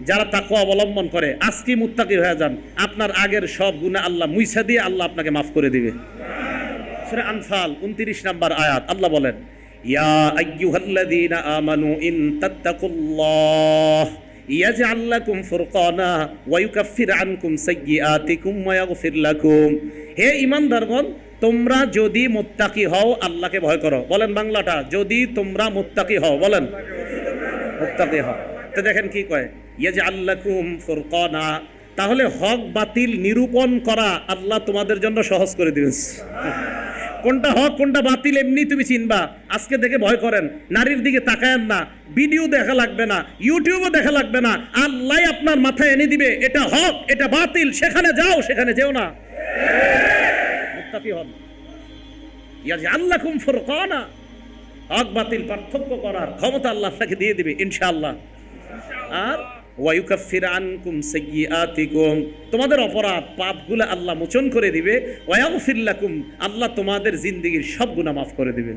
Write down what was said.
যারা তাকে অবলম্বন করে, আজকে মুত্তাকি হয়ে যান। আপনার আগের সব গুণা আল্লাহ মুইসা দিয়ে আল্লাহ আপনাকে মাফ করে দিবে। সূরা আনফাল 29 নাম্বার আয়াত, আল্লাহ বলেন, ইয়া আনকুম হে তোমরা যদি মুত্তাকি হও, আল্লাহকে ভয় করো। বলেন বাংলাটা, যদি তোমরা মুত্তাকি হও, বলেন। মুত্তাকি হও। তো দেখেন কি কয়? ইয়াজআল লাকুম ফুরকানা। তাহলে হক বাতিল নিরূপণ করা আল্লাহ তোমাদের জন্য সহজ করে দিবেন। কোনটা হক, কোনটা বাতিল এমনি তুমি চিনবা। আজকে দেখে ভয় করেন, নারীর দিকে তাকায়েন না, ভিডিও দেখা লাগবে না, ইউটিউবও দেখা লাগবে না। আল্লাহ আপনার মাথায় এনে দিবে, এটা হক, এটা বাতিল, সেখানে যাও, সেখানে যেও না। হন। ইয়াজআল্লাকুম ফুরকানা। হক বাতিল পার্থক্য করার ক্ষমতা আল্লাহ আপনাকে দিয়ে দিবে, ইনশাআল্লাহ। আর ওয়ায়ুকাফির আনকুম সাইয়্যাতিকুম তোমাদের অপরাধ পাপগুলো আল্লাহ মোচন করে দিবে। ওয়ায়াগফির লাকুম, আল্লাহ তোমাদের জিন্দিগির সব গুণা মাফ করে দিবেন।